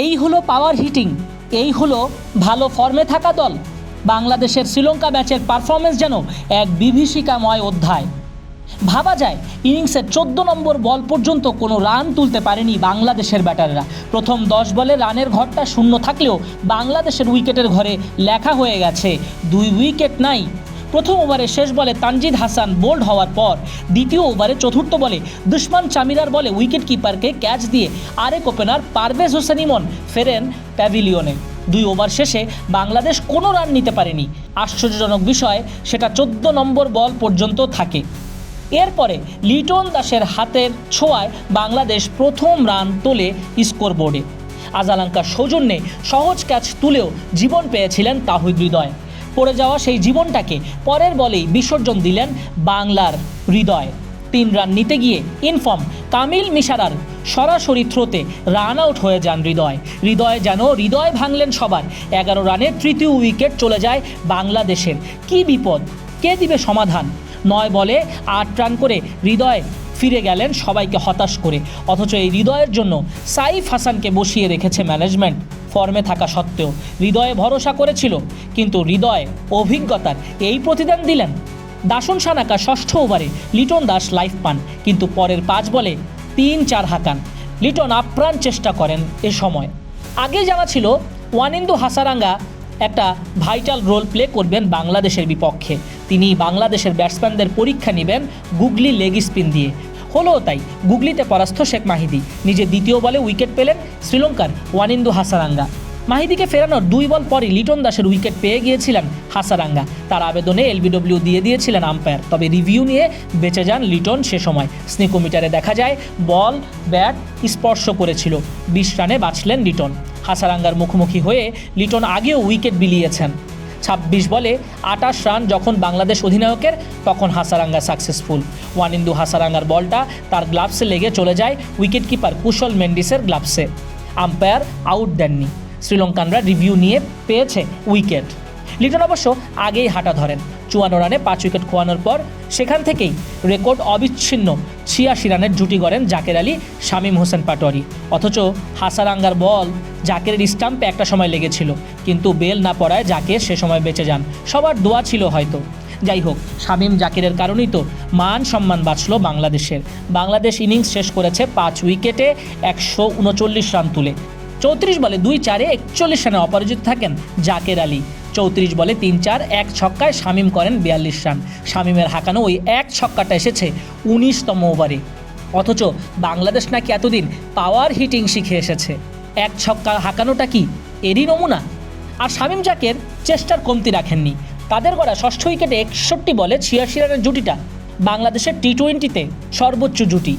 এই হলো পাওয়ার হিটিং এই হলো ভালো ফর্মে থাকা দল। বাংলাদেশের শ্রীলঙ্কা ম্যাচের পারফরমেন্স যেন এক বিভীষিকাময় অধ্যায়। ভাবা যায় ইনিংসের চোদ্দ নম্বর বল পর্যন্ত কোনো রান তুলতে পারেনি বাংলাদেশের ব্যাটাররা। প্রথম দশ বলে রানের ঘরটা শূন্য থাকলেও বাংলাদেশের উইকেটের ঘরে লেখা হয়ে গেছে, দুই উইকেট নাই। প্রথম ওভারে শেষ বলে তানজিদ হাসান বোল্ড হওয়ার পর দ্বিতীয় ওভারে চতুর্থ বলে দুশ্মান চামিরার বলে উইকেট কিপারকে ক্যাচ দিয়ে আরেক ওপেনার পারভেজ হোসেন ইমন ফেরেন প্যাভিলিয়নে। দুই ওভার শেষে বাংলাদেশ কোনো রান নিতে পারেনি। আশ্চর্যজনক বিষয়, সেটা চোদ্দ নম্বর বল পর্যন্ত থাকে। এরপরে লিটন দাসের হাতের ছোঁয়ায় বাংলাদেশ প্রথম রান তোলে স্কোর বোর্ডে আজালাঙ্কার সৌজন্যে সহজ ক্যাচ তুলেও জীবন পেয়েছিলেন তাহিদ হৃদয়। পড়ে যাওয়া সেই জীবনটাকে পরের বলেই বিসর্জন দিলেন বাংলার হৃদয়। তিন রান নিতে গিয়ে ইনফর্ম কামিল মিশারার সরাসরি থ্রোতে রান আউট হয়ে যান হৃদয়। হৃদয় যেন হৃদয় ভাঙলেন সবার। এগারো রানের তৃতীয় উইকেট চলে যায় বাংলাদেশের। কি বিপদ? কে দিবে সমাধান? নয় বলে আট রান করে হৃদয় ফিরে গেলেন সবাইকে হতাশ করে। অথচ এই হৃদয়ের জন্য সাইফ হাসানকে বসিয়ে রেখেছে ম্যানেজমেন্ট ফর্মে থাকা সত্ত্বেও হৃদয়ে ভরসা করেছিল, কিন্তু হৃদয় অভিজ্ঞতার এই প্রতিদান দিলেন। দাসন সানাকা ষষ্ঠ ওভারে লিটন দাস লাইফ পান, কিন্তু পরের পাঁচ বলে তিন চার হাঁকান। লিটন আপ্রাণ চেষ্টা করেন এ সময়। আগে জানা ছিল ওয়ানিন্দু হাসারাঙ্গা একটা ভাইটাল রোল প্লে করবেন বাংলাদেশের বিপক্ষে। তিনি বাংলাদেশের ব্যাটসম্যানদের পরীক্ষা নেবেন গুগলি লেগ স্পিন দিয়ে। হলো তাই গুগলিতে পরাস্ত শেখ মাহিদি। নিজে দ্বিতীয় বলে উইকেট পেলেন শ্রীলঙ্কার ওয়ানিন্দু হাসারাঙ্গা। মাহিদিকে ফেরানোর দুই বল পরই লিটন দাসের উইকেট পেয়ে গিয়েছিলেন হাসারাঙ্গা। তার আবেদনে এলবিডব্লিউ দিয়ে দিয়েছিলেন আম্পায়ার। তবে রিভিউ নিয়ে বেঁচে যান লিটন সে সময়। স্নিকোমিটারে দেখা যায়, বল, ব্যাট স্পর্শ করেছিল। বিশ রানে বাঁচলেন লিটন। হাসারাঙ্গার মুখোমুখি হয়ে লিটন আগেও উইকেট বিলিয়েছেন। ছাব্বিশ বলে আটাশ রান যখন বাংলাদেশ অধিনায়কের, তখন হাসারাঙ্গা সাকসেসফুল ওয়ান ওয়ানিন্দু হাসারাঙ্গার বলটা তার গ্লাভসে লেগে চলে যায় উইকেট কিপার কুশল মেন্ডিসের গ্লাভসে আম্পায়ার আউট দেননি। শ্রীলঙ্কানরা রিভিউ নিয়ে পেয়েছে উইকেট লিটন অবশ্য আগেই হাঁটা ধরেন। চুয়ান্ন রানে পাঁচ উইকেট খোয়ানোর পর সেখান থেকেই রেকর্ড অবিচ্ছিন্ন ছিয়াশি রানের জুটি গড়েন জাকের আলী, শামীম হোসেন পাটোয়ারি। অথচ হাসারাঙ্গার বল জাকের স্টাম্পে একটা সময় লেগেছিল, কিন্তু বেল না পড়ায় জাকের সে সময় বেঁচে যান। সবার দোয়া ছিল হয়তো। যাই হোক, শামীম জাকিরের কারণেই তো মান সম্মান বাঁচল বাংলাদেশের। বাংলাদেশ ইনিংস শেষ করেছে পাঁচ উইকেটে একশো উনচল্লিশ রান তুলে। চৌত্রিশ বলে দুই চারে একচল্লিশ রানে অপরাজিত থাকেন জাকের আলী। চৌত্রিশ বলে তিন চার, এক ছক্কায় শামিম করেন বিয়াল্লিশ রান। শামিমের হাঁকানো ওই এক ছক্কাটা এসেছে উনিশতম ওভারে। অথচ বাংলাদেশ নাকি এতদিন পাওয়ার হিটিং শিখে এসেছে। এক ছক্কা হাঁকানোটা কি এরই নমুনা? আর শামিম জাকের চেষ্টার কমতি রাখেননি। তাদের গড়া ষষ্ঠ উইকেটে একষট্টি বলে ছিয়াশি রানের জুটিটা বাংলাদেশের টি টোয়েন্টিতে সর্বোচ্চ জুটি।